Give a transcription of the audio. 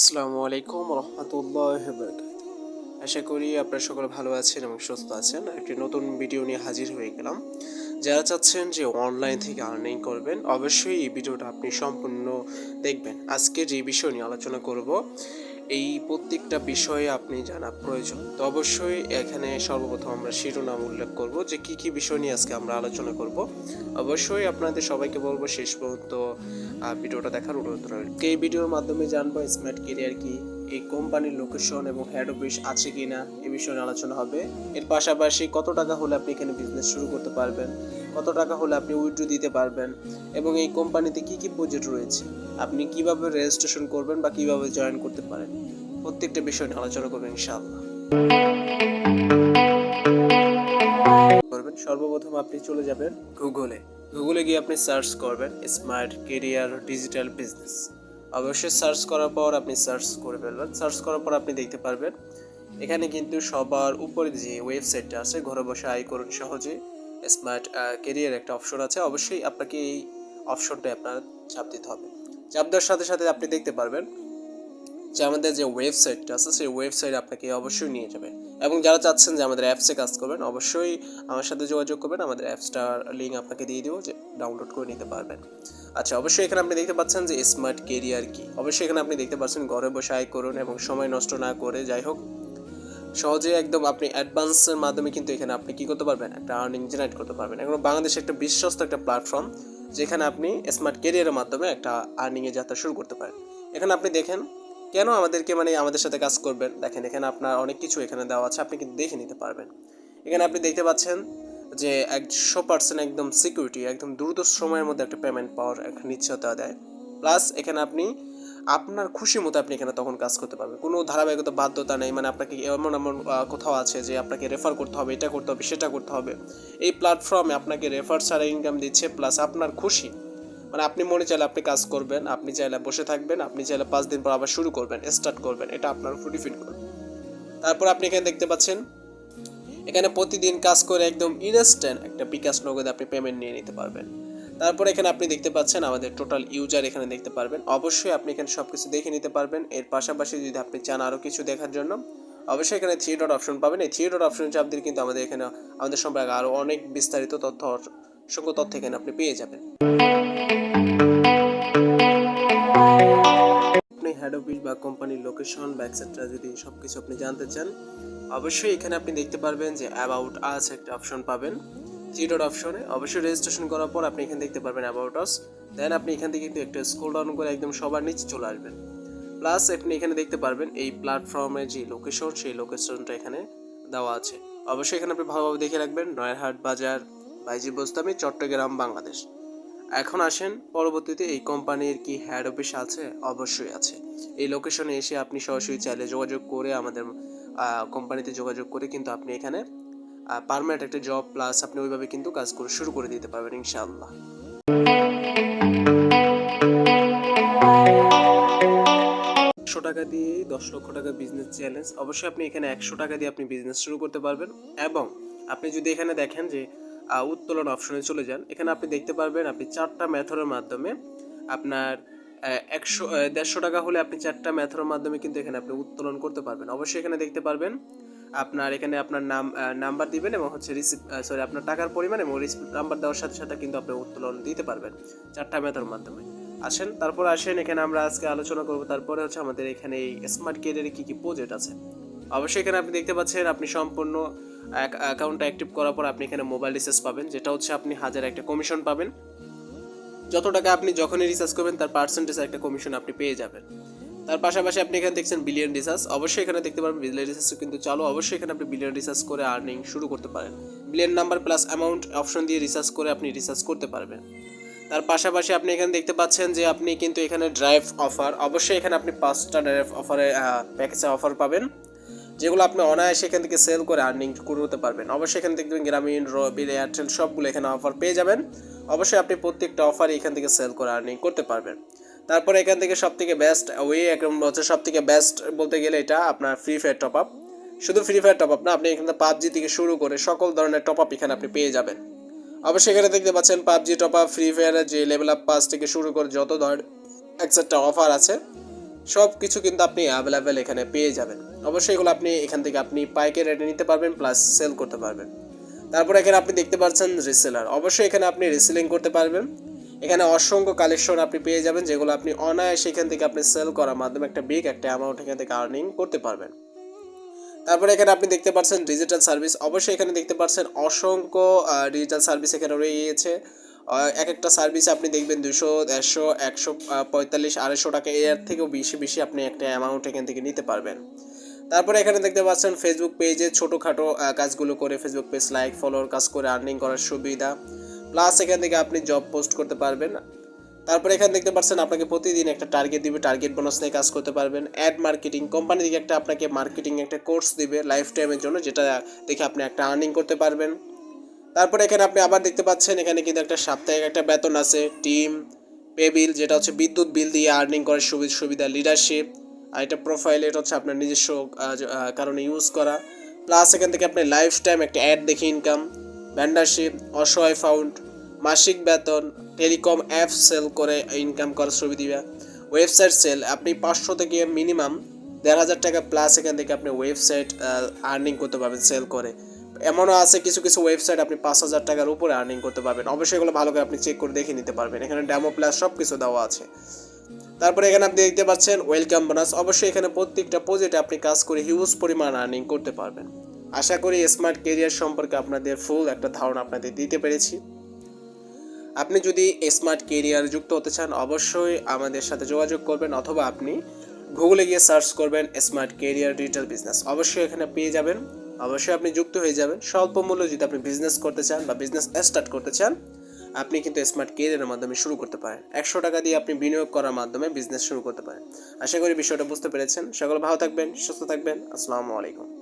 আসসালামু আলাইকুম রহমতুল্লাহ আশা করি আপনারা সকলে ভালো আছেন এবং সুস্থ আছেন। একটি নতুন ভিডিও নিয়ে হাজির হয়ে গেলাম। যারা চাচ্ছেন যে অনলাইন থেকে আর্নিং করবেন, অবশ্যই এই ভিডিওটা আপনি সম্পূর্ণ দেখবেন। আজকে যে বিষয় নিয়ে আলোচনা করব এই প্রত্যেকটা বিষয়ে আপনি জানা প্রয়োজন। তো অবশ্যই এখানে সর্বপ্রথম আমরা শিরোনাম উল্লেখ করব যে কি কি বিষয় নিয়ে আজকে আমরা আলোচনা করব। অবশ্যই আপনাদের সবাইকে বলব শেষ পর্যন্ত ভিডিওটা দেখার অনুরোধ রইল। এই ভিডিওর মাধ্যমে জানব স্মার্ট কেরিয়ার কি এই কোম্পানির লোকেশন এবং হেড অফিস আছে কিনা, এ বিষয়ে আলোচনা হবে। এর পাশাপাশি কত টাকা হলে আপনি এখানে বিজনেস শুরু করতে পারবেন কত টাকা হলে আপনি উইথড্র দিতে পারবেন এবং এই কোম্পানিতে কি কি প্রজেক্ট রয়েছে? আপনি কীভাবে রেজিস্ট্রেশন করবেন বা কীভাবে জয়েন করতে পারেন? প্রত্যেকটা বিষয় নিয়ে আলোচনা করবেন ইনশাআল্লাহ। করবেন। সর্বপ্রথম আপনি চলে যাবেন গুগলে গুগলে গিয়ে আপনি সার্চ করবেন স্মার্ট কেরিয়ার ডিজিটাল বিজনেস অবশ্যই সার্চ করার পর আপনি সার্চ করে ফেলবেন। সার্চ করার পর আপনি দেখতে পারবেন, এখানে কিন্তু সবার উপরে যে ওয়েবসাইটটা আছে, ঘরে বসে আয় করুন সহজে স্মার্ট কেরিয়ার একটা অপশন আছে। অবশ্যই আপনাকে এই অপশনটাই আপনার চাপ দিতে হবে। চাপ দেওয়ার সাথে সাথে আপনি দেখতে পারবেন যে আমাদের যে ওয়েবসাইটটা আছে, সেই ওয়েবসাইট আপনাকে অবশ্যই নিয়ে যাবে। এবং যারা চাচ্ছেন যে আমাদের অ্যাপসে কাজ করবেন, অবশ্যই আমার সাথে যোগাযোগ করবেন। আমাদের অ্যাপসটার লিঙ্ক আপনাকে দিয়ে দিব যে ডাউনলোড করে নিতে পারবেন। আচ্ছা অবশ্যই এখানে আপনি দেখতে পাচ্ছেন যে স্মার্ট কেরিয়ার কি? অবশ্যই এখানে আপনি দেখতে পাচ্ছেন ঘরে বসে আয় করুন এবং সময় নষ্ট না করে যাই হোক সহজে একদম আপনি অ্যাডভান্সের মাধ্যমে কিন্তু এখানে আপনি কি করতে পারবেন? একটা আর্নিং জেনারেট করতে পারবেন। এখন বাংলাদেশে একটা বিশ্বস্ত একটা প্ল্যাটফর্ম যেখানে আপনি স্মার্ট কেরিয়ারের মাধ্যমে একটা আর্নিংয়ের যাত্রা শুরু করতে পারেন। এখানে আপনি দেখেন, কেন আমাদেরকে মানে আমাদের সাথে কাজ করবেন? দেখেন, এখানে আপনার অনেক কিছু এখানে দেওয়া আছে, আপনি কিন্তু দেখে নিতে পারবেন। এখানে আপনি দেখতে পাচ্ছেন যে একশো পার্সেন্ট একদম সিকিউরিটি একদম দ্রুত সময়ের মধ্যে একটা পেমেন্ট পাওয়ার নিশ্চয়তা দেয়। প্লাস এখানে আপনি আপনার খুশি মতো আপনি এখানে তখন কাজ করতে পারবেন। কোনো ধারাবাহিকতা, বাধ্যতা নেই মানে আপনাকে এমন এমন কোথাও আছে যে আপনাকে রেফার করতে হবে, এটা করতে হবে, সেটা করতে হবে। এই প্ল্যাটফর্মে আপনাকে রেফার ছাড়া ইনকাম দিচ্ছে প্লাস আপনার খুশি। মানে আপনি মনে চাইলে আপনি কাজ করবেন, আপনি চাইলে বসে থাকবেন, আপনি চাইলে পাঁচ দিন পর আবার শুরু করবেন স্টার্ট করবেন, এটা আপনার উপর ডিপেন্ড করবে। তারপর আপনি এখানে দেখতে পাচ্ছেন, এখানে প্রতিদিন কাজ করে একদম ইনস্ট্যান্ট একটা বিকাশ নগদে আপনি পেমেন্ট নিয়ে নিতে পারবেন। তারপর এখানে আপনি দেখতে পাচ্ছেন আমাদের টোটাল ইউজার এখানে দেখতে পারবেন। অবশ্যই আপনি এখানে সব কিছু দেখে নিতে পারবেন। এর পাশাপাশি যদি আপনি চান আরও কিছু দেখার জন্য, অবশ্যই এখানে থ্রি ডট অপশন পাবেন। এই থ্রি ডট অপশন চাপ দিলে কিন্তু আমাদের এখানে, আমাদের সম্পর্কে আরও অনেক বিস্তারিত তথ্য, অসংখ্য তথ্য এখানে আপনি পেয়ে যাবেন। আপনি হেড অফিস বা কোম্পানির লোকেশন বা এক্সেট্রা যদি সব কিছু আপনি জানতে চান, অবশ্যই এখানে আপনি দেখতে পারবেন যে অ্যাবাউট আস একটা অপশন পাবেন। থ্রি ডট অপশনে অবশ্যই রেজিস্ট্রেশন করার পর আপনি এখানে দেখতে পারবেন অ্যাবাউট আস দেন আপনি এখান থেকে কিন্তু একটা স্ক্রল ডাউন করে একদম সবার নিচে চলে আসবেন। প্লাস আপনি এখানে দেখতে পারবেন এই প্ল্যাটফর্মের যে লোকেশন সেই লোকেশনটা এখানে দেওয়া আছে। অবশ্যই এখানে আপনি ভালোভাবে দেখে রাখবেন, নয়ারহাট বাজার বাইজি বোস্তামি, চট্টগ্রাম, বাংলাদেশ। এখন আসেন, পরবর্তীতে এই কোম্পানির কি হেড অফিস আছে? অবশ্যই আছে। এই লোকেশনে এসে আপনি সরাসরি চাইলে যোগাযোগ করে আমাদের কোম্পানিতে যোগাযোগ করে কিন্তু আপনি এখানে পারমানেন্ট একটা জব প্লাস আপনি ওইভাবে কিন্তু কাজ করে শুরু করে দিতে পারবেন ইনশাআল্লাহ। একশো টাকা দিয়ে দশ লক্ষ টাকা বিজনেস চ্যালেঞ্জ অবশ্যই আপনি এখানে একশো টাকা দিয়ে আপনি বিজনেস শুরু করতে পারবেন এবং আপনি যদি এখানে দেখেন যে উত্তোলন অপশনে চলে যান, এখানে আপনি দেখতে পারবেন আপনি চারটা মেথডের মাধ্যমে আপনার একশো দেড়শো টাকা হলে আপনি চারটা মেথডের মাধ্যমে কিন্তু এখানে আপনি উত্তোলন করতে পারবেন। অবশ্যই এখানে দেখতে পারবেন আপনার এখানে আপনার নাম নাম্বার দিবেন এবং হচ্ছে রিসিভ সরি আপনার টাকার পরিমাণ এবং রিসিভ নাম্বার দেওয়ার সাথে সাথে কিন্তু আপনি উত্তোলন দিতে পারবেন চারটা মেথডের মাধ্যমে। আসেন, তারপর আসেন, এখানে আমরা আজকে আলোচনা করব, তারপরে হচ্ছে আমাদের এখানে এই স্মার্ট কেরিয়ারে কি কি প্রজেক্ট আছে। অবশ্যই এখানে আপনি দেখতে পাচ্ছেন, আপনি সম্পূর্ণ অ্যাকাউন্টটা অ্যাক্টিভ করার পর আপনি এখানে মোবাইল রিচার্জ পাবেন, যেটা হচ্ছে আপনি হাজার একটা কমিশন পাবেন। যত টাকা আপনি যখনই রিচার্জ করবেন, তার পার্সেন্টেজ একটা কমিশন আপনি পেয়ে যাবেন। তার পাশাপাশি আপনি এখানে দেখছেন বিলিয়ন রিচার্জ অবশ্যই এখানে দেখতে পারবেন বিলিয়ন রিচার্জ কিন্তু চালু। অবশ্যই এখানে আপনি বিলিয়ন রিচার্জ করে আর্নিং শুরু করতে পারেন। Billion number plus amount option দিয়ে রিচার্জ করে আপনি রিচার্জ করতে পারবেন। তার পাশাপাশি আপনি এখানে দেখতে পাচ্ছেন যে আপনি কিন্তু এখানে ড্রাইভ অফার অবশ্যই এখানে আপনি পাঁচটা ড্রাইভ অফারে প্যাকেজে অফার পাবেন। যেগুলো আপনি অনায়াসে এখান থেকে সেল করে আর্নিং করতে পারবেন। অবশ্যই এখানে দেখবেন গ্রামীণ রবিল এয়ারটেল সবগুলো এখানে অফার পেয়ে যাবেন। অবশ্যই আপনি প্রত্যেকটা অফারই এখান থেকে সেল করে আর্নিং করতে পারবেন। তারপরে এখান থেকে সব থেকে বেস্ট ওয়ে একদম হচ্ছে সব থেকে বেস্ট বলতে গেলে এটা আপনার ফ্রি ফায়ার টপ আপ শুধু ফ্রি ফায়ার টপ আপ না, আপনি এখানে পাবজি থেকে শুরু করে সকল ধরনের টপ আপ এখানে আপনি পেয়ে যাবেন। অবশ্যই এখানে দেখতে পাচ্ছেন পাবজি টপ আপ ফ্রি ফায়ারের যে লেভেল আপ পাস থেকে শুরু করে যত ধর একটা অফার আছে সব কিছু কিন্তু আপনি অ্যাভেলেবেল এখানে পেয়ে যাবেন। অবশ্যই এগুলো আপনি এখান থেকে আপনি পাইকে রেটে নিতে পারবেন প্লাস সেল করতে পারবেন। তারপর এখানে আপনি দেখতে পাচ্ছেন রিসেলার অবশ্যই এখানে আপনি রিসেলিং করতে পারবেন। এখানে অসংখ্য কালেকশন আপনি পেয়ে যাবেন, যেগুলো আপনি অনায়াসে এখান থেকে আপনি সেল করার মাধ্যমে একটা বিগ একটা অ্যামাউন্ট এখান থেকে আর্নিং করতে পারবেন। তারপরে এখানে আপনি দেখতে পাচ্ছেন ডিজিটাল সার্ভিস অবশ্যই এখানে দেখতে পাচ্ছেন অসংখ্য ডিজিটাল সার্ভিস এখানে রয়ে গিয়েছে এক একটা সার্ভিস আপনি দেখবেন দুশো, দেড়শো, একশো পঁয়তাল্লিশ, আড়াইশো টাকা, এর থেকেও বেশি বেশি আপনি একটা অ্যামাউন্ট এখান থেকে নিতে পারবেন। তারপরে এখানে দেখতে পাচ্ছেন ফেসবুক পেজে ছোটোখাটো কাজগুলো করে ফেসবুক পেজ লাইক ফলোয়ার কাজ করে আর্নিং করার সুবিধা। প্লাস এখান থেকে আপনি জব পোস্ট করতে পারবেন। তারপরে এখানে দেখতে পাচ্ছেন আপনাকে প্রতিদিন একটা টার্গেট দিবে টার্গেট বোনাস নিয়ে কাজ করতে পারবেন। অ্যাড মার্কেটিং কোম্পানি থেকে একটা আপনাকে মার্কেটিং একটা কোর্স দিবে লাইফ টাইমের জন্য, যেটা দেখে আপনি একটা আর্নিং করতে পারবেন। তারপরে এখানে আপনি আবার দেখতে পাচ্ছেন, এখানে কিন্তু একটা সাপ্তাহিক একটা বেতন আছে টিম পে বিল যেটা হচ্ছে বিদ্যুৎ বিল দিয়ে আর্নিং করার সুবিধা সুবিধা লিডারশিপ আর এটা প্রোফাইল এটা হচ্ছে আপনার নিজস্ব কারণে ইউজ করা। প্লাস এখান থেকে আপনি লাইফ টাইম একটা অ্যাড দেখে ইনকাম ভ্যান্ডারশিপ অসহায় ফাউন্ড মাসিক বেতন, টেলিকম অ্যাপ সেল করে ইনকাম করার সুবিধা ওয়েবসাইট সেল আপনি পাঁচশো থেকে মিনিমাম দেড় হাজার টাকা প্লাস এখান থেকে আপনি ওয়েবসাইট আর্নিং করতে পারবেন সেল করে। এমনও আছে কিছু কিছু ওয়েবসাইট আপনি পাঁচ হাজার টাকার উপরে আর্নিং করতে পারবেন। অবশ্যই এগুলো ভালো করে আপনি চেক করে দেখে নিতে পারবেন। এখানে ডেমো প্লাস সব কিছু দেওয়া আছে। তারপরে এখানে আপনি দেখতে পাচ্ছেন ওয়েলকাম বোনাস অবশ্যই এখানে প্রত্যেকটা প্রজেক্টে আপনি কাজ করে হিউজ পরিমাণ আর্নিং করতে পারবেন। আশা করি স্মার্ট কেরিয়ার সম্পর্কে আপনাদের ফুল একটা ধারণা আপনাদের দিতে পেরেছি। আপনি যদি স্মার্ট কেরিয়ার যুক্ত হতে চান, অবশ্যই আমাদের সাথে যোগাযোগ করবেন অথবা আপনি গুগলে গিয়ে সার্চ করবেন স্মার্ট কেরিয়ার ডিজিটাল বিজনেস অবশ্যই এখানে পেয়ে যাবেন। অবশ্যই আপনি যুক্ত হয়ে যাবেন। স্বল্প মূল্য যদি আপনি বিজনেস করতে চান বা বিজনেস স্টার্ট করতে চান, আপনি কিন্তু স্মার্ট কেরিয়ারের মাধ্যমে শুরু করতে পারেন। একশো টাকা দিয়ে আপনি বিনিয়োগ করার মাধ্যমে বিজনেস শুরু করতে পারেন। আশা করি বিষয়টা বুঝতে পেরেছেন। সকলে ভালো থাকবেন, সুস্থ থাকবেন। আসসালামু আলাইকুম।